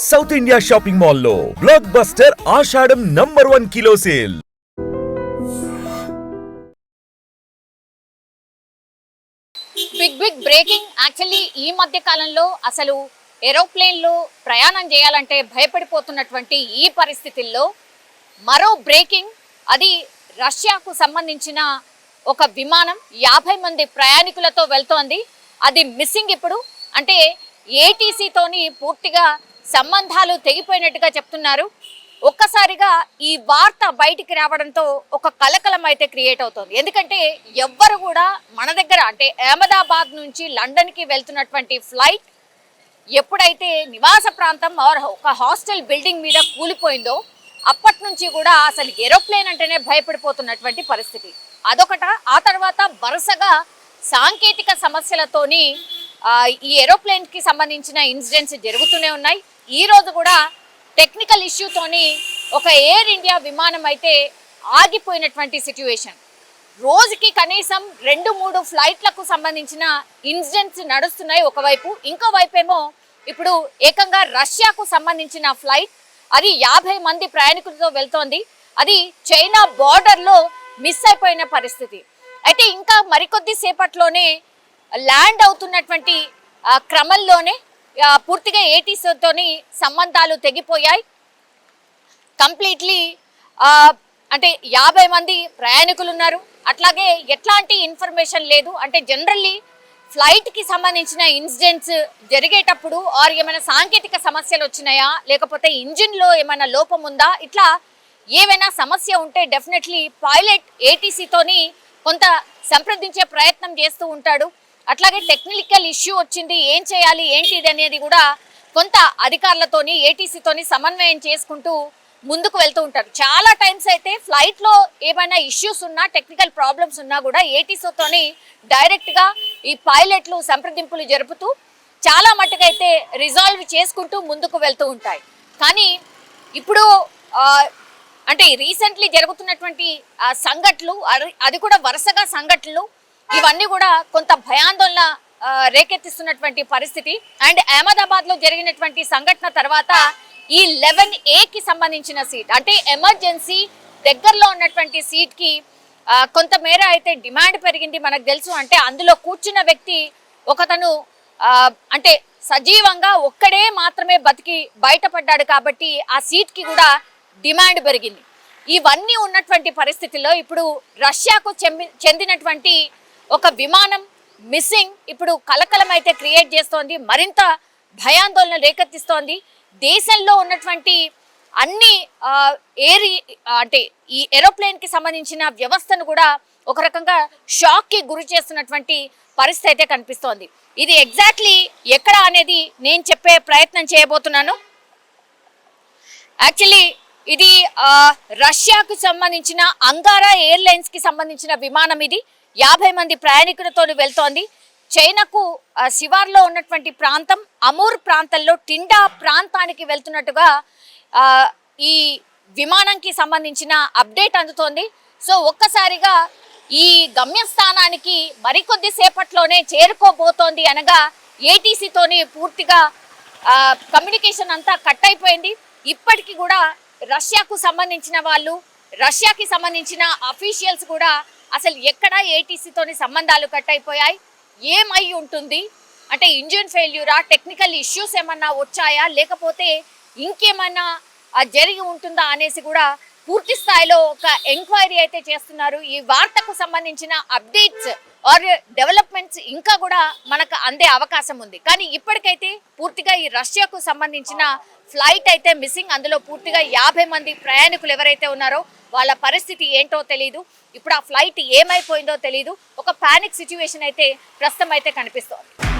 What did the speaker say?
South India shopping మాల్లో blockbuster Ashadham number one kilo sale big big breaking actually ఈ మధ్య కాలంలో అసలు ఏరోప్లేన్లు ప్రయాణం చేయాలంటే భయపడిపోతున్నటువంటి ఈ పరిస్థితుల్లో మరో బ్రేకింగ్ అది రష్యాకు సంబంధించిన ఒక విమానం యాభై మంది ప్రయాణికులతో వెళ్తోంది. అది మిస్సింగ్ ఇప్పుడు. అంటే ఏటీసీతోని పూర్తిగా సంబంధాలు తెగిపోయినట్టుగా చెప్తున్నారు. ఒక్కసారిగా ఈ వార్త బయటికి రావడంతో ఒక కలకలం అయితే క్రియేట్ అవుతుంది. ఎందుకంటే ఎవ్వరు కూడా మన దగ్గర అంటే అహ్మదాబాద్ నుంచి లండన్కి వెళ్తున్నటువంటి ఫ్లైట్ ఎప్పుడైతే నివాస ప్రాంతం ఆర్ ఒక హాస్టల్ బిల్డింగ్ మీద కూలిపోయిందో అప్పటి నుంచి కూడా అసలు ఏరోప్లేన్ అంటేనే భయపడిపోతున్నటువంటి పరిస్థితి. అదొకట. ఆ తర్వాత వరుసగా సాంకేతిక సమస్యలతోని ఈ ఏరోప్లేన్కి సంబంధించిన ఇన్సిడెంట్స్ జరుగుతూనే ఉన్నాయి. ఈ రోజు కూడా టెక్నికల్ ఇష్యూతోని ఒక ఎయిర్ ఇండియా విమానం అయితే ఆగిపోయినటువంటి సిట్యువేషన్ రోజుకి కనీసం రెండు మూడు ఫ్లైట్లకు సంబంధించిన ఇన్సిడెంట్స్ నడుస్తున్నాయి ఒకవైపు. ఇంకో ఏమో ఇప్పుడు ఏకంగా రష్యాకు సంబంధించిన ఫ్లైట్ అది యాభై మంది ప్రయాణికులతో వెళ్తోంది. అది చైనా బార్డర్లో మిస్ అయిపోయిన పరిస్థితి. అయితే ఇంకా మరికొద్ది సేపట్లోనే ల్యాండ్ అవుతున్నటువంటి క్రమంలోనే పూర్తిగా ఏటీసీతోని సంబంధాలు తెగిపోయాయి. కంప్లీట్లీ అంటే యాభై మంది ప్రయాణికులు ఉన్నారు అట్లాగే ఎట్లాంటి ఇన్ఫర్మేషన్ లేదు. అంటే జనరల్లీ ఫ్లైట్కి సంబంధించిన ఇన్సిడెంట్స్ జరిగేటప్పుడు ఆర్ ఏమైనా సాంకేతిక సమస్యలు వచ్చినాయా? లేకపోతే ఇంజిన్లో ఏమైనా లోపం ఉందా? ఇట్లా ఏమైనా సమస్య ఉంటే డెఫినెట్లీ పైలట్ ఏటీసీతోని కొంత సంప్రదించే ప్రయత్నం చేస్తూ ఉంటాడు. అట్లాగే టెక్నికల్ ఇష్యూ వచ్చింది ఏం చేయాలి ఏంటిది అనేది కూడా కొంత అధికారులతోని ఏటీసీతోని సమన్వయం చేసుకుంటూ ముందుకు వెళ్తూ ఉంటారు. చాలా టైమ్స్ అయితే ఫ్లైట్లో ఏమైనా ఇష్యూస్ ఉన్నా టెక్నికల్ ప్రాబ్లమ్స్ ఉన్నా కూడా ఏటీసీతోని డైరెక్ట్గా ఈ పైలట్లు సంప్రదింపులు జరుపుతూ చాలా మట్టుకైతే రిజాల్వ్ చేసుకుంటూ ముందుకు వెళ్తూ ఉంటాయి. కానీ ఇప్పుడు అంటే రీసెంట్లీ జరుగుతున్నటువంటి సంఘటనలు అది- అది కూడా వరుసగా సంఘటనలు ఇవన్నీ కూడా కొంత భయాందోళన రేకెత్తిస్తున్నటువంటి పరిస్థితి. అండ్ అహ్మదాబాద్లో జరిగినటువంటి సంఘటన తర్వాత ఈ లెవెన్కి సంబంధించిన సీట్ అంటే ఎమర్జెన్సీ దగ్గరలో ఉన్నటువంటి సీట్కి కొంతమేర అయితే డిమాండ్ పెరిగింది మనకు తెలుసు. అంటే అందులో కూర్చున్న వ్యక్తి ఒకతను అంటే సజీవంగా ఒక్కడే మాత్రమే బతికి బయటపడ్డాడు కాబట్టి ఆ సీట్కి కూడా డిమాండ్ పెరిగింది. ఇవన్నీ ఉన్నటువంటి పరిస్థితుల్లో ఇప్పుడు రష్యాకు చెందినటువంటి ఒక విమానం మిస్సింగ్ ఇప్పుడు కలకలం అయితే క్రియేట్ చేస్తోంది మరింత భయాందోళన రేకెత్తిస్తోంది. దేశంలో ఉన్నటువంటి అన్ని ఆ, ఎయిర్ అంటే ఈ ఏరోప్లేన్కి సంబంధించిన వ్యవస్థను కూడా ఒక రకంగా షాక్కి గురి చేస్తున్నటువంటి పరిస్థితి అయితే కనిపిస్తోంది. ఇది ఎగ్జాక్ట్లీ ఎక్కడ అనేది నేను చెప్పే ప్రయత్నం చేయబోతున్నాను. యాక్చువల్లీ ఇది రష్యాకు సంబంధించిన అంగారా ఎయిర్లైన్స్కి సంబంధించిన విమానం ఇది. యాభై మంది ప్రయాణికులతో వెళ్తోంది. చైనాకు శివార్లో ఉన్నటువంటి ప్రాంతం అమూర్ ప్రాంతంలో టిండా ప్రాంతానికి వెళ్తున్నట్టుగా ఈ విమానంకి సంబంధించిన అప్డేట్ అందుతోంది. సో ఒక్కసారిగా ఈ గమ్యస్థానానికి మరికొద్ది సేపట్లోనే చేరుకోబోతోంది అనగా ఏటీసీతోని పూర్తిగా కమ్యూనికేషన్ అంతా కట్ అయిపోయింది. ఇప్పటికి కూడా రష్యాకు సంబంధించిన వాళ్ళు రష్యాకి సంబంధించిన అఫీషియల్స్ కూడా అసలు ఎక్కడ ఏటీసీతోని సంబంధాలు కట్ అయిపోయాయి? ఏమై ఉంటుంది? అంటే ఇంజిన్ ఫెయిల్యూరా? టెక్నికల్ ఇష్యూస్ ఏమన్నా వచ్చాయా? లేకపోతే ఇంకేమన్నా జరిగి ఉంటుందా అనేసి కూడా పూర్తి స్థాయిలో ఒక ఎంక్వైరీ అయితే చేస్తున్నారు. ఈ వార్తకు సంబంధించిన అప్డేట్స్ ఆర్ డెవలప్మెంట్స్ ఇంకా కూడా మనకు అందే అవకాశం ఉంది. కానీ ఇప్పటికైతే పూర్తిగా ఈ రష్యాకు సంబంధించిన ఫ్లైట్ అయితే మిస్సింగ్. అందులో పూర్తిగా యాభై మంది ప్రయాణికులు ఎవరైతే ఉన్నారో వాళ్ళ పరిస్థితి ఏంటో తెలియదు ఇప్పుడు ఆ ఫ్లైట్ ఏమైపోయిందో తెలియదు ఒక పానిక్ సిచ్యువేషన్ అయితే ప్రస్తుతం అయితే కనిపిస్తోంది.